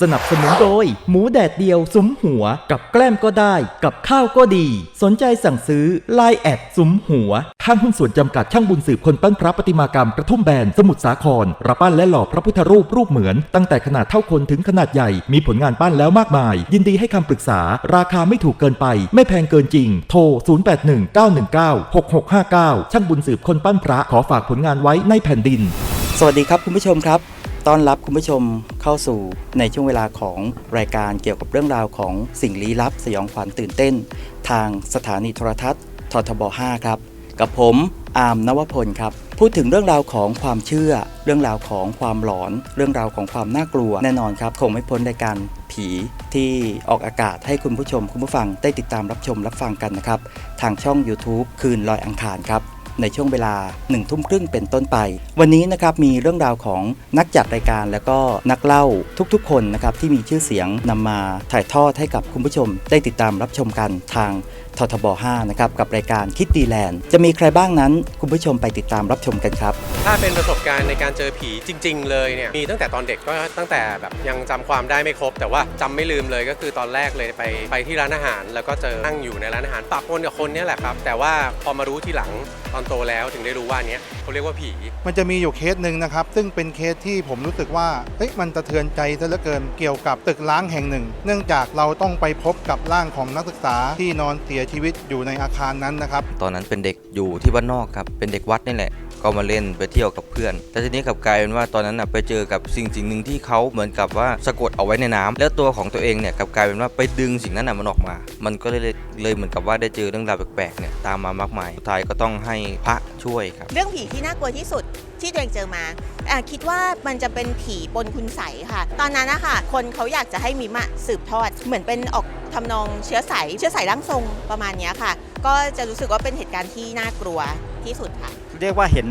สนับสนุนโดย หมูแดดเดียวสุมหัว กับแกล้มก็ได้ กับข้าวก็ดี สนใจสั่งซื้อ l ล n e แอดสุมหัวห้างหุ้นส่วนจำกัดช่างบุญสืบคนปั้นพระประติมากรรมกระทุ่มแบนสมุทรสาครรับปั้นและหล่อพระพุทธรูปรูปเหมือน ตั้งแต่ขนาดเท่าคนถึงขนาดใหญ่มีผลงานปั้นแล้วมากมาย ยินดีให้คำปรึกษา ราคาไม่ถูกเกินไป ไม่แพงเกินจริง โทร 0819196659 ช่างบุญสืบคนปั้นพระขอฝากผลงานไว้ในแผ่นดิน สวัสดีครับคุณผู้ชมครับ ต้อนรับคุณผู้ชมเข้าสู่ในช่วงเวลาของรายการเกี่ยวกับเรื่องราวของสิ่งลี้ลับ สยองขวัญตื่นเต้น ทางสถานีโทรทัศน์ททบ 5 ครับ กับผมอาร์มนวพลครับ พูดถึงเรื่องราวของความเชื่อ เรื่องราวของความหลอน เรื่องราวของความน่ากลัวแน่นอนครับ คงไม่พ้นรายการผีที่ออกอากาศให้คุณผู้ชมคุณผู้ฟังได้ติดตามรับชมรับฟังกันนะครับ ทางช่อง YouTube คืนลอยอังคารครับ ในช่วงเวลา1นึ่ทุ่มครึ่งเป็นต้นไป วันนี้นะครับมีเรื่องราวของนักจัดรายการแล้วก็นักเล่าทุกๆ คนนะครับที่มีชื่อเสียงนำมาถ่ายทอดให้กับคุณผู้ชมได้ติดตามรับชมกันทางททบ 5 นะครับ กับรายการคิดดีแลนด์ จะมีใครบ้างนั้น คุณผู้ชมไปติดตามรับชมกันครับ ถ้าเป็นประสบการณ์ในการเจอผีจริง ๆ เลยเนี่ย มีตั้งแต่ตอนเด็กก็ตั้งแต่แบบยังจำความได้ไม่ครบ แต่ว่าจำไม่ลืมเลยก็คือตอนแรกเลยไปไปที่ร้านอาหาร แล้วก็เจอนั่งอยู่ในร้านอาหารปะปนกับคนเนี้แหละครับ แต่ว่าพอมารู้ทีหลังตอนโตแล้วถึงได้รู้ว่าอันเนี้ยเขาเรียกว่าผี มันจะมีอยู่เคสหนึ่งนะครับ ซึ่งเป็นเคสที่ผมรู้สึกว่าเฮ้ยมันสะเทือนใจซะเหลือเกินเกี่ยวกับตึกล้างแห่งหนึ่ง เนื่องจากเราต้องไปพบกับร่างของนักศึกษาที่นอนเสียชีวิตอยู่ในอาคารนั้นนะครับ ตอนนั้นเป็นเด็กอยู่ที่บ้านนอกครับ เป็นเด็กวัดนี่แหละ ก็มาเล่นไปเที่ยวกับเพื่อน แต่ทีนี้กลับกลายเป็นว่าตอนนั้นน่ะไปเจอกับสิ่งสิ่งหนึ่งที่เขาเหมือนกับว่าสะกดเอาไว้ในน้ำแล้วตัวของตัวเองเนี่ยกลับกลายเป็นว่าไปดึงสิ่งนั้นน่ะมันออกมา มันก็เลยเลยเหมือนกับว่าได้เจอเรื่องราวแปลกๆเนี่ยตามมามากมายสุดท้ายก็ต้องให้พระช่วยครับ เรื่องผีที่น่ากลัวที่สุด ที่ตัวเองเจอมาอะคิดว่ามันจะเป็นผีปนคุณใสค่ะ ตอนนั้นนะคะคนเขาอยากจะให้มิมอะสืบทอด เหมือนเป็นออกทำนองเชื้อสายเชื้อสายร่างทรงประมาณเนี้ยค่ะ ก็จะรู้สึกว่าเป็นเหตุการณ์ที่น่ากลัวที่สุดค่ะ เรียกว่าเห็น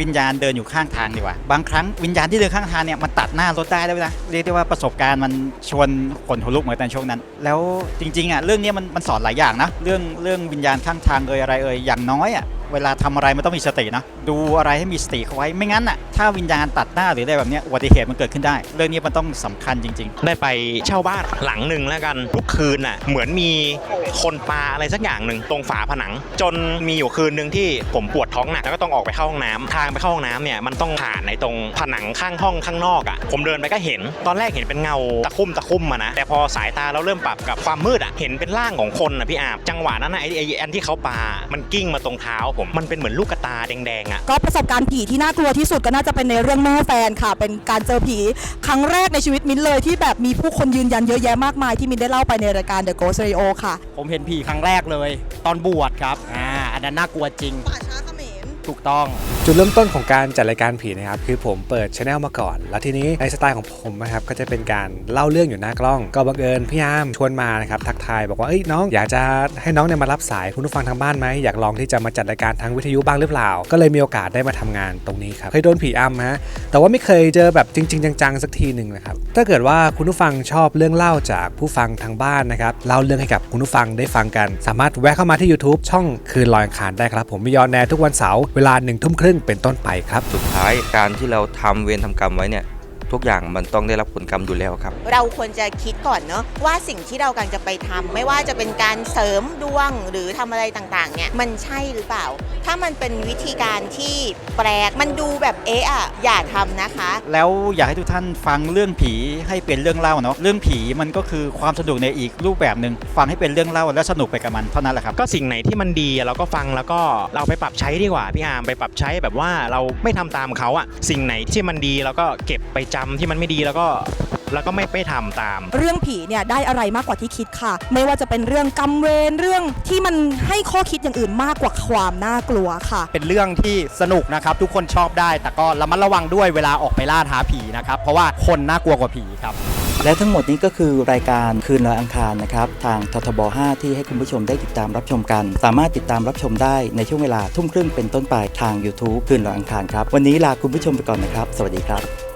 วิญญาณเดินอยู่ข้างทางดีกว่า บางครั้งวิญญาณที่เดินข้างทางเนี่ยมันตัดหน้ารถได้ด้วยนะเรียกได้ว่าประสบการณ์มันชวนขนหัวลุกเหมือนกันช่วงนั้น แล้วจริงๆอะเรื่องนี้มันมันสอนหลายอย่างนะเรื่องเรื่องวิญญาณข้างทางเอ่ยอะไรเอ่ยอย่างน้อยอะ เวลาทำอะไรมันต้องมีสตินะ ดูอะไรให้มีสติเข้าไว้ไม่งั้นอะถ้าวิญญาณตัดหน้าหรืออะไรแบบเนี้ยอุบัติเหตุมันเกิดขึ้นได้ เรื่องนี้มันต้องสำคัญจริง ๆ ได้ไปเช่าบ้านหลังหนึ่งแล้วกันทุกคืนน่ะเหมือนมีคนปาอะไรสักอย่างหนึ่งตรงฝาผนัง จนมีอยู่คืนหนึ่งที่ผมปวดท้องหนักแล้วก็ต้องออกไปเข้าห้องน้ำทางไปเข้าห้องน้ำเนี่ยมันต้องผ่านในตรงผนังข้างห้องข้างนอกอะผมเดินไปก็เห็น ตอนแรกเห็นเป็นเงาตะคุ่มตะคุ่มมานะแต่พอสายตาเราเริ่มปรับกับความมืดอะเห็นเป็นร่างของคนอะพี่อาบจังหวะนั้นน่ะไอ้ไอ้อันที่เขาปามันกิ้งมาตรงเท้าผมมันเป็นเหมือนลูกกระตาแดงๆอะก็ประสบการณ์ผีที่น่ากลัวที่สุดก็น่าจะเป็นในเรื่องแม่แฟนค่ะ เป็นการเจอผีครั้งแรกในชีวิตมิ้นเลยที่แบบมีผู้คนยืนยันเยอะแยะมากมายที่มิ้นได้เล่าไปในรายการ The Ghost Radio ค่ะ ผมเห็นผีครั้งแรกเลย ตอนบวชครับอ่าอันนั้นน่ากลัวจริงป่าช้าเขมรถูกต้อง จุดเริ่มต้นของการจัดรายการผีนะครับคือผมเปิดช anel มาก่อน แล้วทีนี้ในสไตล์ของผมนะครับก็จะเป็นการเล่าเรื่องอยู่หน้ากล้อง ก็บังเอิญพี่ยามชวนมานะครับทักทายบอกว่าเอ้ยน้องอยากจะให้น้องเนี่ยมารับสายคุณผู้ฟังทางบ้านไหมอยากลองที่จะมาจัดรายการทางวิทยุบ้างหรือเปล่า ก็เลยมีโอกาสได้มาทำงานตรงนี้ครับเคยโดนผีอำฮะแต่ว่าไม่เคยเจอแบบจริง ๆ จังๆสักทีหนึ่งนะครับถ้าเกิดว่าคุณผู้ฟังชอบเรื่องเล่าจากผู้ฟังทางบ้านนะครับเล่าเรื่องให้กับคุณผู้ฟังได้ฟังกัน สามารถแวะเข้ามาที่ YouTube ช่องคืนลอยอังคารได้ครับผมมียอนแนทุกวันเสาร์เวลาหนึ่งทุ่มครึ่งเป็นต้นไปครับ สุดท้ายการที่เราทำเวรทำกรรมไว้เนี่ย ทุกอย่างมันต้องได้รับผลกรรมอยู่แล้วครับ เราควรจะคิดก่อนเนาะว่าสิ่งที่เรากำลังจะไปทำไม่ว่าจะเป็นการเสริมดวงหรือทำอะไรต่างๆเนี่ยมันใช่หรือเปล่า ถ้ามันเป็นวิธีการที่แปลกมันดูแบบเอ๊ะอะอย่าทำนะคะ แล้วอยากให้ทุกท่านฟังเรื่องผีให้เป็นเรื่องเล่าเนาะเรื่องผีมันก็คือความสนุกในอีกรูปแบบหนึ่งฟังให้เป็นเรื่องเล่าและสนุกไปกับมันเท่านั้นแหละครับ ก็สิ่งไหนที่มันดีอะเราก็ฟังแล้วก็เราไปปรับใช้ดีกว่าพี่อาร์มไปปรับใช้แบบว่าเราไม่ทำตามเขาอะสิ่งไหนที่มันดีเราก็เก็บไปจำที่มันไม่ดีแล้วก็แล้วก็ไม่ไปทำตาม เรื่องผีเนี่ยได้อะไรมากกว่าที่คิดค่ะ ไม่ว่าจะเป็นเรื่องกรรมเวรเรื่องที่มันให้ข้อคิดอย่างอื่นมากกว่าความน่ากลัวค่ะ เป็นเรื่องที่สนุกนะครับ ทุกคนชอบได้ แต่ก็ระมัดระวังด้วยเวลาออกไปล่าท้าผีนะครับ เพราะว่าคนน่ากลัวกว่าผีครับ และทั้งหมดนี้ก็คือรายการคืนลอยอังคารนะครับ ทางททบ 5 ที่ให้คุณผู้ชมได้ติดตามรับชมกัน สามารถติดตามรับชมได้ในช่วงเวลาทุ่มครึ่งเป็นต้นไปทาง YouTube คืนลอยอังคารครับวันนี้ลาคุณผู้ชมไปก่อนนะครับ สวัสดีครับ